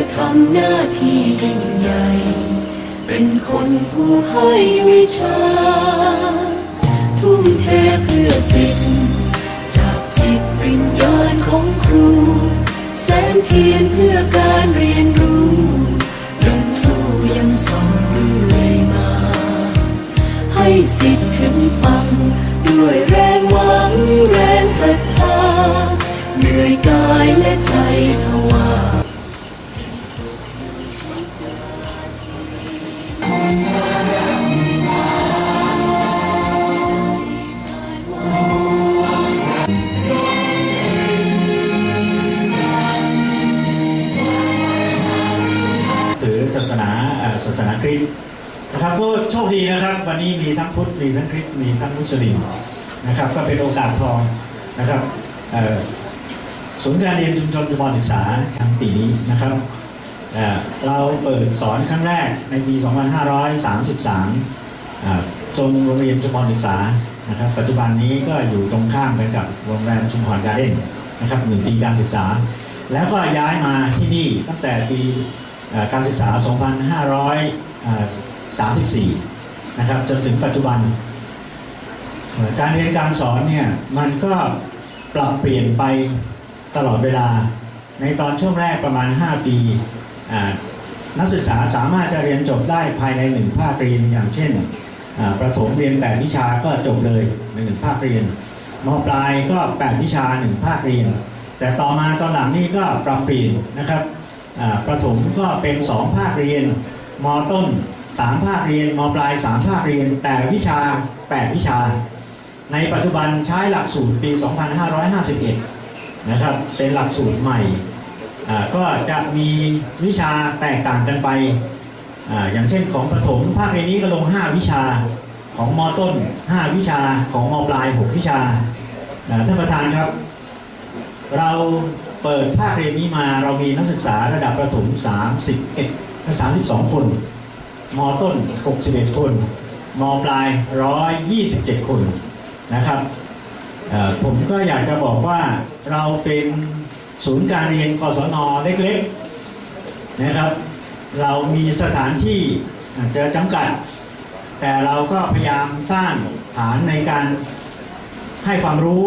อทำหน้าที่ยิ่งใหญ่ เป็นคนผู้ให้วิชา ทุ่มเทเพื่อสิทธิ์จากจิตวิญญาณของครู แสงเทียนเพื่อการเรียนรู้ยังสู้ยังส่องเรื่อยมา ให้สิทธิ์ถึงฟัง ด้วยแรงหวังแรงศรัทธาเหนื่อยกายและใจท นาคริสต์นะครับก็โชคดีนะครับ วันนี้มีทั้งพุทธมีทั้งคริสต์มีทั้งมุสลิมนะครับ ก็เป็นโอกาสทองนะครับศูนย์การเรียนชุมชนจุฬาศึกษาทางปีนี้นะครับเเราเปิดสอนครั้งแรกในปี 2533จงโรงเรียนชุมพรศึกษานะครับ ปัจจุบันนี้ก็อยู่ตรงข้ามกันกับโรงแรมชุมพรการเด้นนะครับหนึ่งปีการศึกษา แล้วก็ย้ายมาที่นี่ตั้งแต่ปีการศึกษา 34 นะครับจนถึงปัจจุบัน การเรียนการสอนเนี่ยมันก็ปรับเปลี่ยนไปตลอดเวลา ในตอนช่วงแรกประมาณ 5 ปีนักศึกษาสามารถจะเรียนจบได้ภายในหนึ่งภาคเรียนอย่างเช่นประถมเรียน 8 วิชาก็จบเลยในหนึ่งภาคเรียนมปลายก็ 8 วิชา 1 ภาคเรียน แต่ต่อมาตอนหลังนี่ก็ปรับเปลี่ยนนะครับประถมก็เป็น 2 ภาคเรียน มต้น3ภาคเรียนมปลาย3ภาคเรียน แต่วิชา 8 วิชา ในปัจจุบันใช้หลักสูตรปี 2551 นะครับ เป็นหลักสูตรใหม่ ก็จะมีวิชาแตกต่างกันไปออย่างเช่นของประถมภาคเรียนนี้ก็ลง 5 วิชา ของมต้น 5 วิชา ของมปลาย 6 วิชาอ่าท่านประธานครับ เราเปิดภาคเรียนนี้มาเรามีนักศึกษาระดับประถม 31 32 คน มต้น 61 คน มปลาย 127 คนนะครับผมก็อยากจะบอกว่าเราเป็นศูนย์การเรียนกศนเล็กๆนะครับ เรามีสถานที่อาจจะจำกัด แต่เราก็พยายามสร้างฐานในการให้ความรู้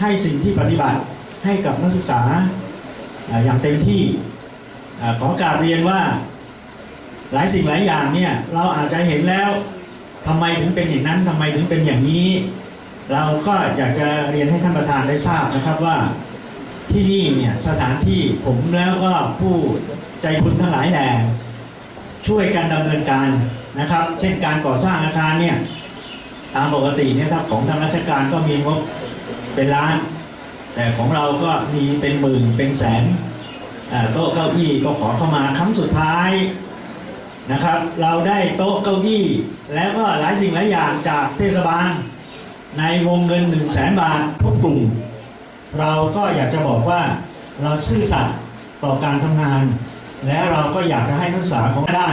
ให้สิ่งที่ปฏิบัติให้กับนักศึกษาอย่างเต็มที่ ขอกราบเรียนว่าหลายสิ่งหลายอย่างเนี่ยเราอาจจะเห็นแล้วทำไมถึงเป็นอย่างนั้นทำไมถึงเป็นอย่างนี้ เราก็อยากจะเรียนให้ท่านประธานได้ทราบนะครับว่าที่นี่เนี่ยสถานที่ผมแล้วก็ผู้ใจบุญทั้งหลายแหล่ช่วยกันดำเนินการนะครับ เช่นการก่อสร้างอาคารเนี่ยตามปกติเนี่ยถ้าของทางราชการก็มีงบเป็นล้าน แต่ของเราก็มีเป็นหมื่นเป็นแสน โต๊ะเก้าอี้ก็ขอเข้ามาครั้งสุดท้ายนะครับ เราได้โต๊ะเก้าอี้แล้วก็หลายสิ่งหลายอย่างจากเทศบาล ในวงเงิน1 0 0 0 0แสนบาททุกกลุ่ม เราก็อยากจะบอกว่าเราซื่อสัตย์ต่อการทำงาน และเราก็อยากจะให้นักศึกษาของได้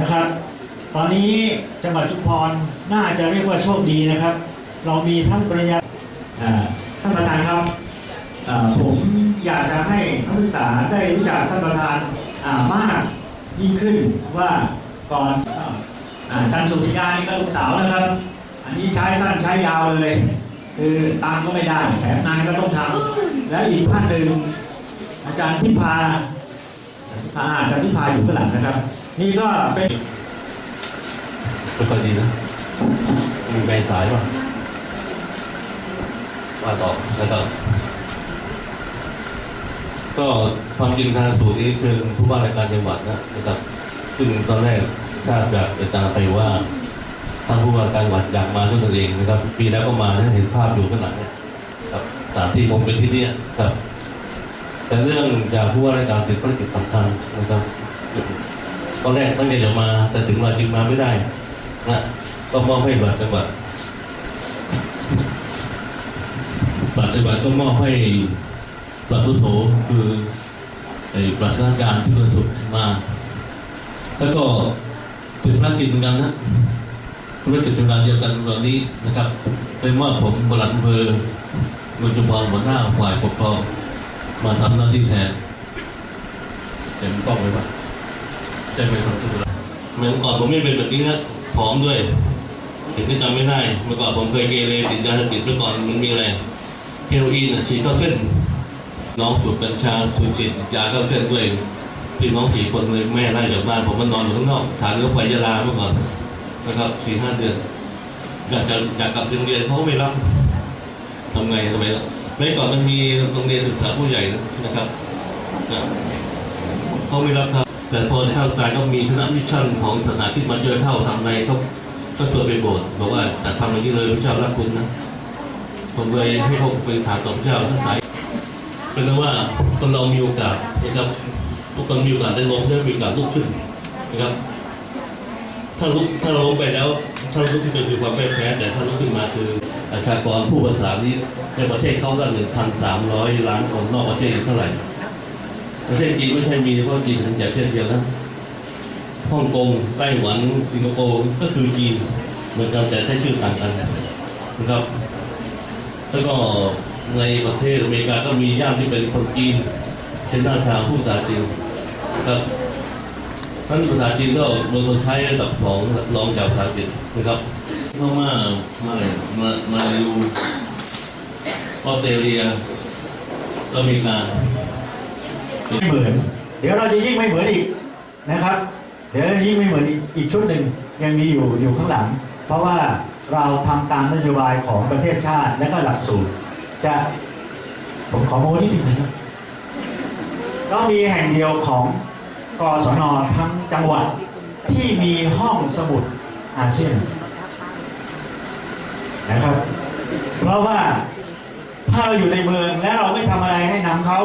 นะครับ ตอนนี้จังหวัดชุมพรน่าจะเรียกว่าโชคดีนะครับ เรามีทั้งปริญญาท่านประธานครับผม อยากจะให้นักศึกษาได้รู้จักท่านประธานมากยิ่งขึ้นว่าก่อนอาจารย์สุริยานี่ก็ลูกสาวนะครับ อันนี้ใช้สั้นใช้ยาวเลย คือตังก็ไม่ได้แถมงานก็ต้องทำแล้วอีกท่านหนึ่งอาจารย์ทิพาอาอาจารย์ทิพาอยู่ข้างหลังนะครับ นี่ก็เป็นไม่ค่อยดีนะมีใบสายป่ะว่าต่อแล้วก็ ก็ความจริงทางสูตรนี้เชิญผู้ว่าราชการจังหวัดนะครับ ซึ่งตอนแรกทราบจากอาจารย์ไปว่าทางผู้ว่าการจังหวัดอยากมาด้วยตนเองนะครับ ปีแล้วก็มานะเห็นภาพอยู่ข้างหลังเนี่ยครับสถานที่ผมเป็นที่เนี่ยครับ แต่เรื่องจากผู้ว่าราชการติดภารกิจสำคัญนะครับตอนแรกตั้งใจจะมาแต่ถึงเวลาจริงมาไม่ได้นะก็มอบให้บัตรจังหวัดบัตรจังหวัดก็มอบให้ ปลัดวุโสคือไอ้ปลัดราชการที่เพิ่งถูกมา แล้วก็เป็นภารกิจเหมือนกันนะธุรกิจเป็นเวลาเดียวกันวันนี้นะครับเป็นว่าผมบลัดเภอเมืองจุฬาหัวหน้าฝ่ายปกครองมาทำหน้าที่แทนเห็นกล้องไหมวะใช่ไมครับทุกคนเมื่อก่อนผมไม่เป็นแบบนี้นะผอมด้วย ถึงก็จำไม่ได้ เมื่อก่อนผมเคยเกเรติดยาเสพติดเมื่อก่อนมันมีอะไรเฮโรอีนฉีดเข้าเส้น น้องสูบกัญชาสูบฉีดยาเข้าเส้นด้วยพี่น้องสี่คนเลยแม่ไล่จากบ้านผมมานอนอยู่ข้างนอกฐานรถไฟยะลาเมื่อก่อนนะครับสี่ห้าเดือนอยากจะอยากกลับโรงเรียนเขาไม่รับทำไงทำไมล่ะเมื่อก่อนมันมีโรงเรียนศึกษาผู้ใหญ่นะครับเขาไม่รับครับ แต่พอเข้าการก็มีคณะมิชชั่นของศาสนาที่มาเจอเข้าทำในเขาก็ชวนไปโบสถ์บอกว่าจะทำอย่างนี้เลยพระเจ้ารักคุณนะผมเลยให้พวกเป็นฐานต่อพระเจ้าทั้งสาย เป็นเพราะว่าคนเรามีโอกาสนะครับทุกคนมีโอกาสได้ล้มได้มีโอกาสลุกขึ้นนะครับ ถ้าลุกถ้าเราล้มไปแล้วถ้าลุกขึ้นไปคือความไม่แพ้แต่ถ้าลุกขึ้นมาคือประชากรผู้ภาษานี้ในประเทศเขาก็หนึ่งพันสามร้อยล้านคนนอกประเทศเท่าไหร่ ประเทศจีนไม่ใช่มีเฉพาะจีนอย่างประเทศเดียวนะฮ่องกงไต้หวันสิงคโปร์ก็คือจีนเหมือนกันแต่ใช้ชื่อต่างกันนะครับ แล้วก็ ในประเทศอเมริกาก็มีญาติที่เป็นคนจีนเช่นหน้าชาวผู้ภาษาจีนครับท่านภาษาจีนก็บางคนใช้ระดับสองรองจากภาษาอังกฤษนะครับเข้ามามาเลยมามาดูออสเตรเลียอเมริกาไม่เหมือน เดี๋ยวเราจะยิ่งไม่เหมือนอีกนะครับ เดี๋ยวยิ่งไม่เหมือนอีกอีกชุดหนึ่งยังมีอยู่อยู่ข้างหลัง เพราะว่าเราทำตามนโยบายของประเทศชาติและก็หลักสูตร จะผมขอโม้นิดหนึงนะครับเรามีแห่งเดียวของกศนทั้งจังหวัดที่มีห้องสมุดอาเซียนนะครับ เพราะว่าถ้าเราอยู่ในเมืองและเราไม่ทำอะไรให้นำเขา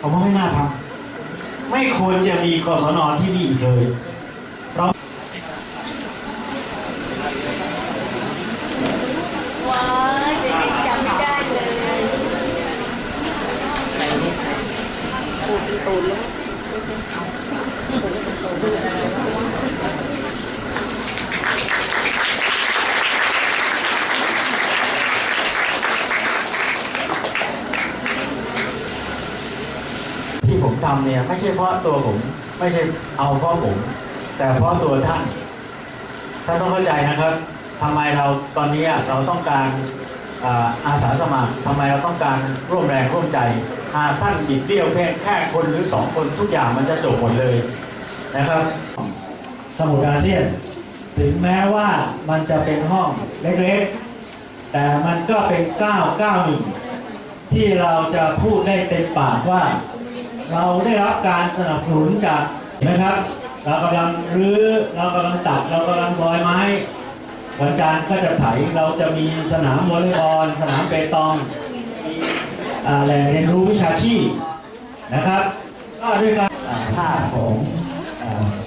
ผมว่าไม่น่าทำไม่ควรจะมีกศนที่นี่อีกเลยเราว้ายเด็กๆจำไม่ได้เลย ที่ผมทำเนี่ยไม่ใช่เพราะตัวผม ไม่ใช่เอาเพราะผม แต่เพราะตัวท่านท่านต้องเข้าใจนะครับทำไมเราตอนนี้เราต้องการ อาสาสมัครทำไมเราต้องการร่วมแรงร่วมใจหากท่านบิดเบี้ยวแค่แค่คนหรือสองคนทุกอย่างมันจะจบหมดเลยนะครับสมุดอาเซียน ถึงแม้ว่ามันจะเป็นห้องเล็กๆ แต่มันก็เป็น 991 ที่เราจะพูดได้เต็มปากว่า เราได้รับการสนับสนุนจากนะครับ เรากำลังรื้อเรากำลังตัดเรากำลังซอยไม้ วันจันทร์ก็จะไถเราจะมีสนามวอลเลย์บอลสนามเปตองมีอ่าแหล่งเรียนรู้วิชาชีพนะครับก็ด้วยการภาพของ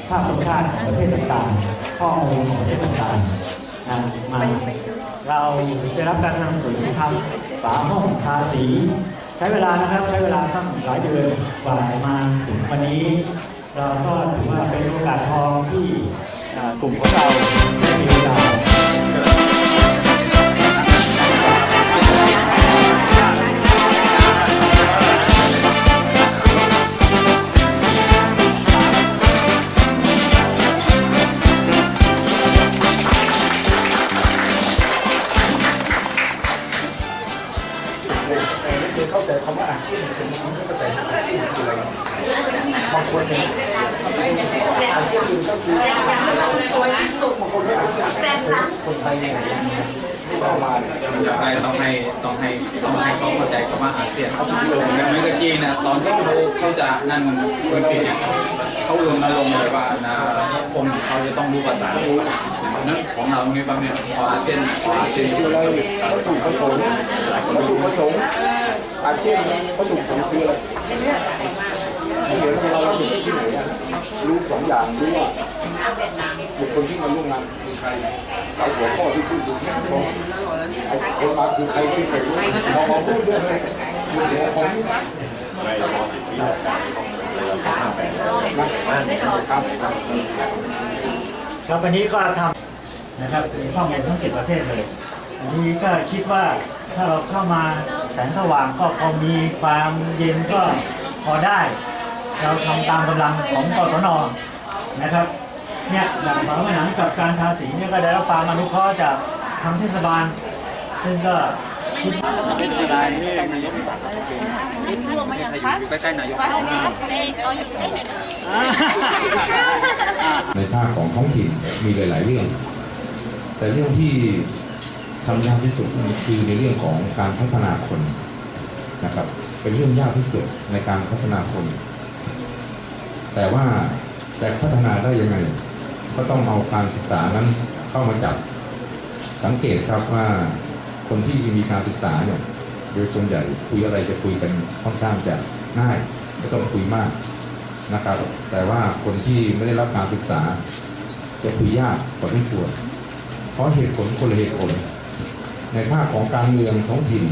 ภาพธรรมชาติของประเทศต่างๆข้อมูลของประเทศต่างๆนะมาเราได้รับการสนับสนุนทำฝาห้องทาสีใช้เวลานะครับ ใช้เวลาตั้งหลายเดือนกว่ามาถึงวันนี้ เราก็ถือว่าเป็นโอกาสทองที่กลุ่มของเราได้มีเวลาาษานั้นของเราเนี่ยบางเนี่ยพออาเซียนพออาเซียนคืออะไรวัตถุประสงค์วัตถุประสงค์อาชีพวัตถุประสงค์คืออะไรเหมือนเราเราอยู่ที่ไหนรู้สองอย่างรู้ว่าบุคคลที่มาร่วมงานคือใครเอาหัวข้อที่พูดถึงของไอ้คนมาคือใครที่ไปรู้พอมาพูดเรื่องอะไรครับ ครับวันนี้ก็ทำนะครับมีข้อมูลทั้งสิประเทศเลยอันนี้ก็คิดว่าถ้าเราเข้ามาแสงสว่างก็พอมีความเย็นก็พอได้ เราทำตามกำลังของกศนนะครับเนี่ยหลังฝาผนังกับการทาสีเนี่ยก็ได้รับความอนุเคราะห์จากทางเทศบาล ซึ่งก็คิดเป็นอะไรนี่ นายกอยู่ใกล้ๆนายกในภาคของท้องถิ่นมีหลาย ๆ เรื่อง แต่เรื่องที่ทำยากที่สุดคือในเรื่องของการพัฒนาคนนะครับ เป็นเรื่องยากที่สุดในการพัฒนาคน แต่ว่าจะพัฒนาได้ยังไง ก็ต้องเอาการศึกษานั้นเข้ามาจับสังเกตครับว่าคนที่มีการศึกษาเนี่ย โดยส่วนใหญ่คุยอะไรจะคุยกันค่อนข้างจะง่ายไม่ต้องคุยมากนะครับ แต่ว่าคนที่ไม่ได้รับการศึกษา จะคุยยากกว่าที่ควรเพราะเหตุผลคนละเหตุผล ในภาคของการเมืองท้องถิ่น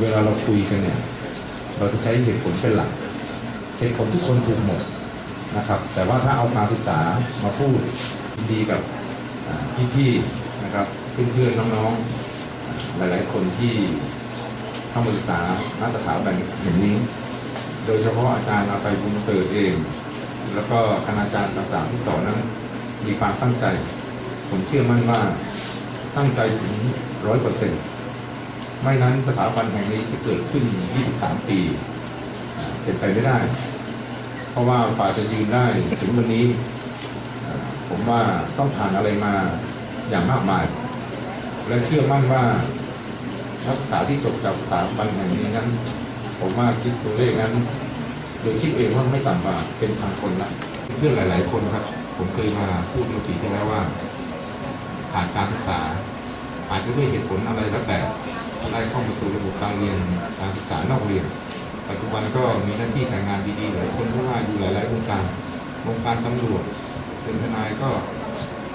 เวลาเราคุยกันเนี่ย เราจะใช้เหตุผลเป็นหลัก เหตุผลทุกคนถูกหมดนะครับ แต่ว่าถ้าเอาการศึกษามาพูดดีกับพี่ๆนะครับเพื่อนๆน้องๆหลายๆคนที่ เข้ามาศึกษานักสถาบันอย่างนี้ โดยเฉพาะอาจารย์อาไปบุญเติร์เอง แล้วก็คณาจารย์ต่างๆที่สอนนั้น มีความตั้งใจ ผมเชื่อมั่นว่าตั้งใจถึงร้อยเปอร์เซ็นต์ไม่นั้นสถาบันแห่งนี้จะเกิดขึ้น 23 ปีอ่าเป็นไปไม่ได้ เพราะว่าฝ่าจะยืนได้ถึงวันนี้ ผมว่าต้องผ่านอะไรมาอย่างมากมาย และเชื่อมั่นว่า นักศึกษาที่จบจากสถาบันแห่งนี้นั้น ผมว่าคิดตัวเลขนั้นโดยคิดเองว่าไม่ต่ำกว่าเป็นพันคนละเพื่อนหลาย ๆ คนครับ ผมเคยมาพูดเมื่อปีที่แล้วว่าขาดการศึกษา อาจจะด้วยเหตุผลอะไรก็แต่ได้เข้ามาสู่ระบบการเรียนการศึกษานอกเรียน ปัจจุบันก็มีหน้าที่การงานดี ๆ หลายคนเพราะว่าอยู่หลายๆวงการวงการตำรวจเป็นทนายก็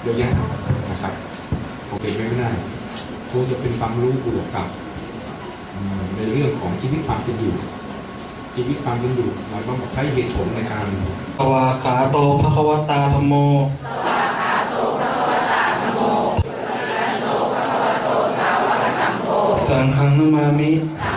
เยอะแยะนะครับโอเคไม่ได้คงจะเป็นความรู้บวกกับ ในเรื่องของชีวิตความเป็นอยู่ชีวิตความเป็นอยู่เราต้องใช้เหตุผลในการสวาขาโตภควตาธรรมโมสังฆังนามามิรั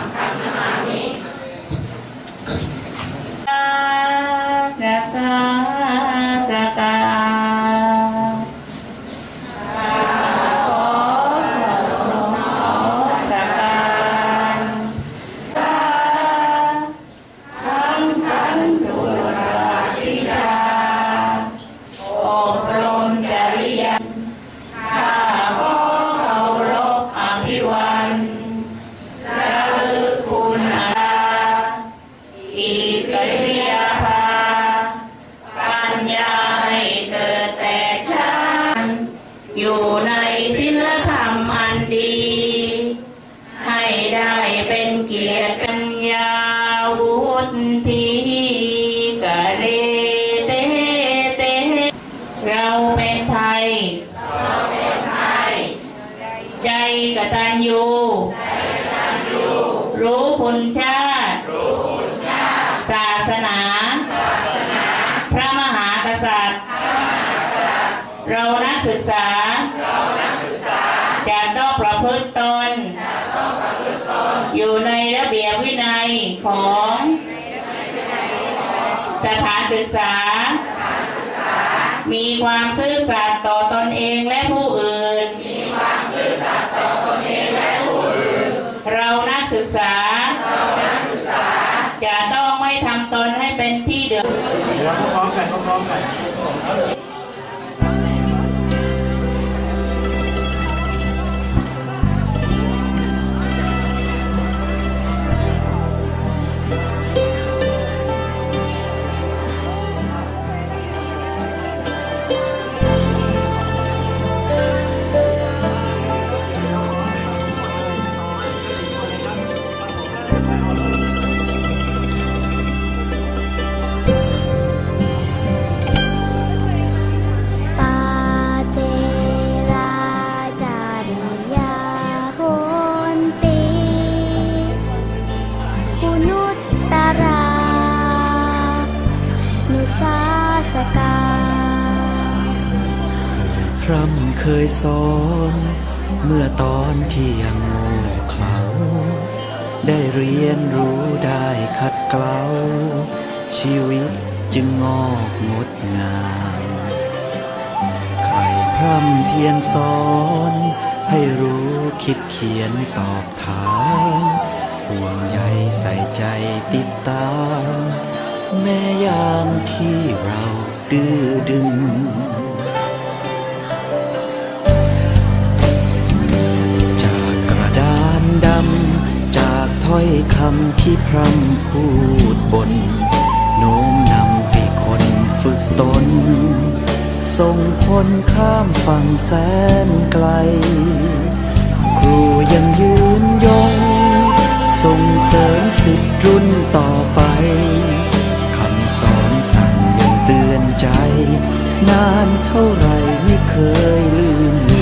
วุ ศึกษา มีความซื่อสัตย์ต่อตนเองและผู้อื่น เรานักศึกษา จะต้องไม่ทำตนให้เป็นที่เดือดเดี๋ยวพร้อมๆกันพร้อมๆกัน ชีวิตจึงงอกงดงาม ใครพร่ำเพียรสอน ให้รู้คิดเขียนตอบถามห่วงใยใส่ใจติดตาม แม้ยามที่เราดื้อดึงจากกระดานดำจากถ้อยคำที่พร่ำพูดบน โน้มนำให้คนฝึกตน ส่งคนข้ามฝั่งแสนไกล ครูยังยืนยง ส่งเสริมสิทธิ์รุ่นต่อไป คำสอนสั่งยังเตือนใจ นานเท่าไรไม่เคยลืม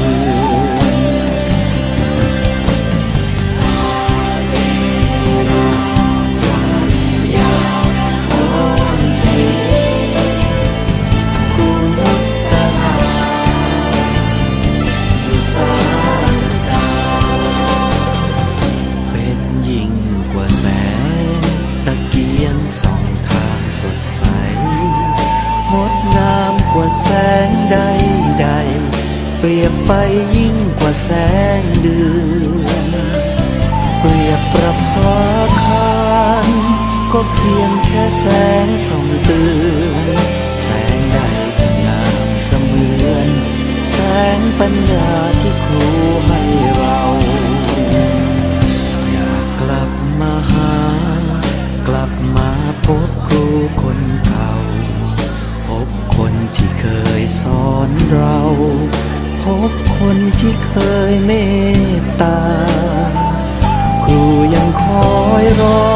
ไปยิ่งกว่าแสงเดือนเปรียบประภาคารก็เพียงแค่แสงส่องเตือนแสงใดจะงามเสมือน แสงปัญญาที่ครูให้เรา เคยเมตตา ครูยังคอยรอ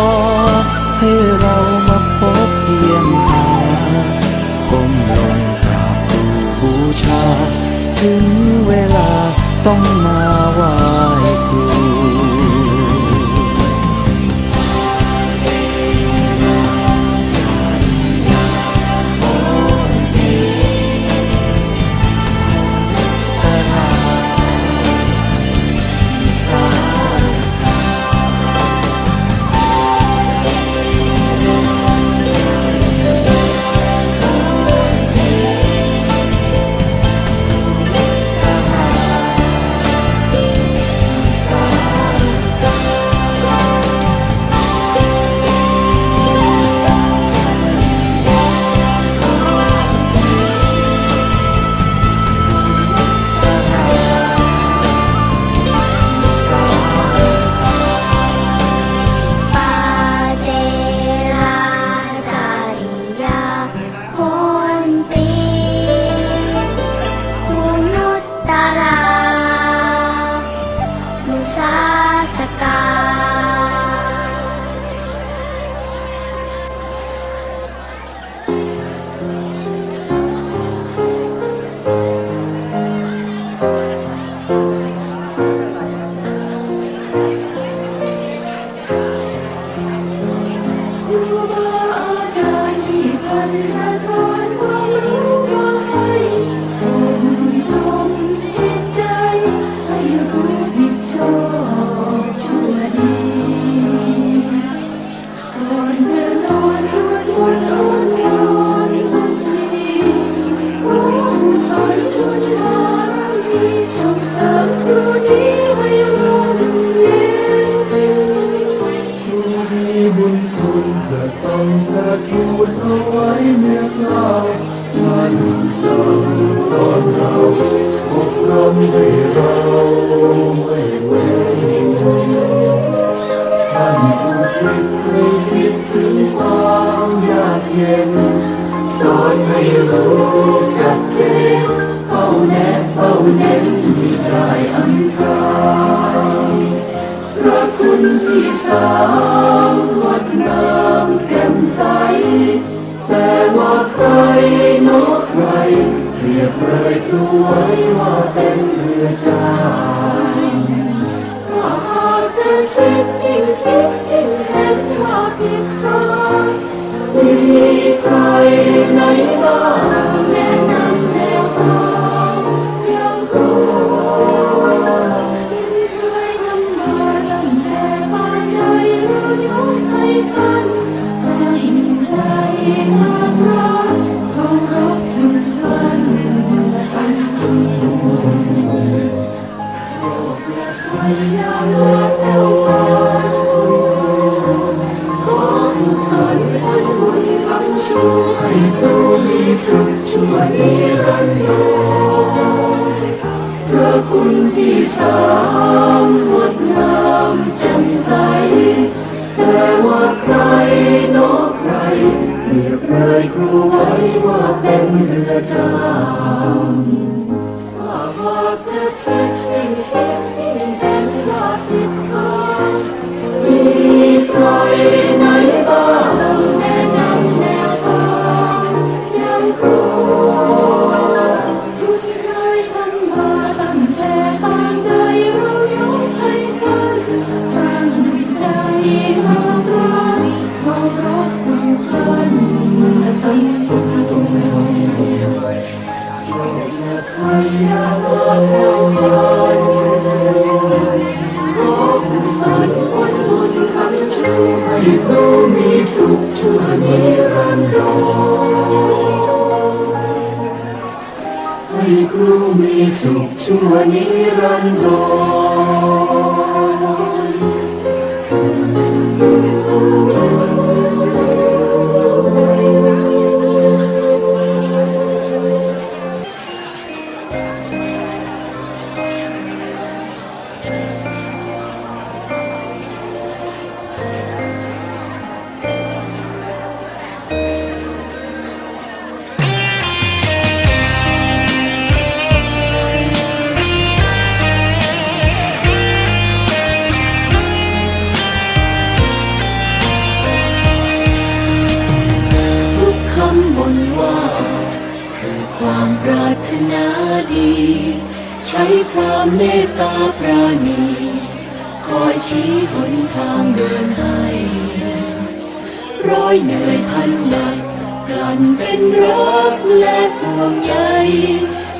ระคุณที่สามงดงามแจ่มใส แต่ว่าใครนกใครเรียบเลยตัวไว้ว่าเป็นเรือจ้างถ้าหากจะคิดยิ่งคิดยิ่งเห็นว่าผิดพลาดมีใครไหนบ้าน ชั่วนิรันดรพระคุณที่สามงดงามแจ่มใส แต่ว่าใครเนอกใครเรียบเลยครูไว้ว่าเป็นเรือจำถ้าหากจะคิดให้คิดให้เห็นว่าผิดทางมีใคร วยให้ครูมีสุขชั่วนิรันดรารารถนาดี ใช้ความเมตตาปราณี คอยชี้หนทางเดินให้ ร้อยเหนื่อยพันหนักกลั่นเป็นรักและห่วงใย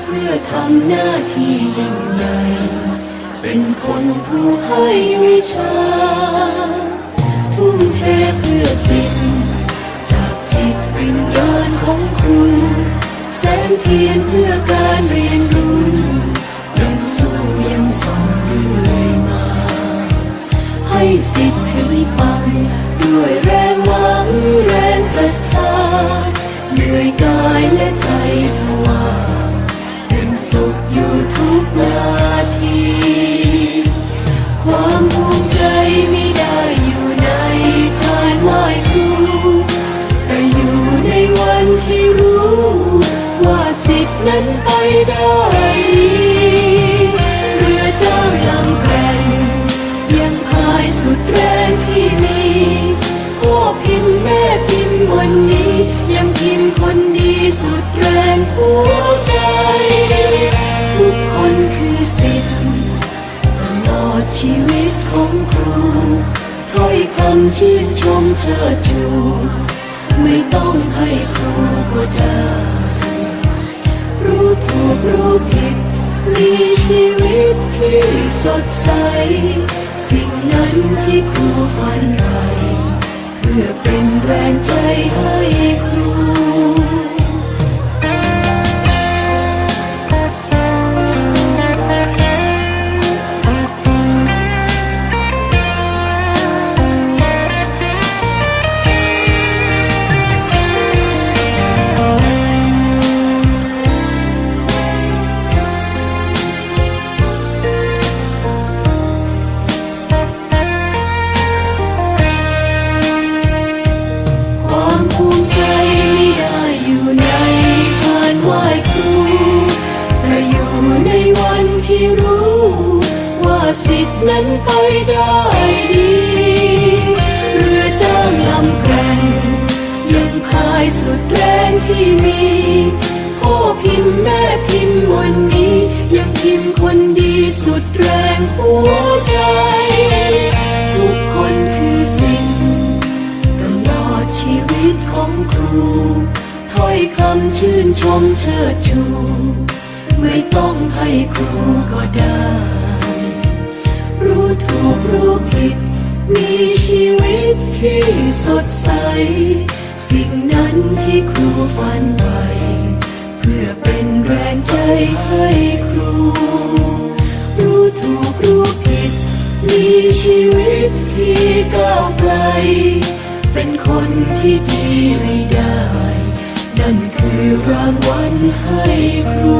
เพื่อทำหน้าที่ยิ่งใหญ่เป็นคนผู้ให้วิชา ทุ่มเทเพื่อสิ่งจากจิตวิญญาณของครู แสงเทียนเพื่อการเรียนรู้ยังสู้ยังส่องเรื่อยมา ให้สิทธิ์ถึงฟัง ด้วยแรงหวังแรงศรัทธาเหนื่อยกายและใจภาวาเป็นสุขอยู่ทุกนาที นั้นไปได้ดีเรือจ้าลำแกร่งยังพายสุดแรงที่มีพ่อพิมพ์แม่พิมพ์วันนี้ ยังพิมพ์คนดีสุดแรงหัวใจ ทุกคนคือสิทธิ์ตลอดชีวิตของครูถ้อยคำชื่นชมเชิดชู ไม่ต้องให้ครูก็ได้ รู้ผิด มีชีวิตที่สดใส สิ่งนั้นที่ครูฝันใฝ่เพื่อเป็นแรงใจให้ครู ชื่นชมเชิดชู ไม่ต้องให้ครูก็ได้ รู้ถูกรู้ผิด มีชีวิตที่สดใส สิ่งนั้นที่ครูฝันไว้เพื่อเป็นแรงใจให้ครู รู้ถูกรู้ผิด มีชีวิตที่ก้าวไกล เป็นคนที่ดีให้ได้ นั่นคือรางวัลให้ครู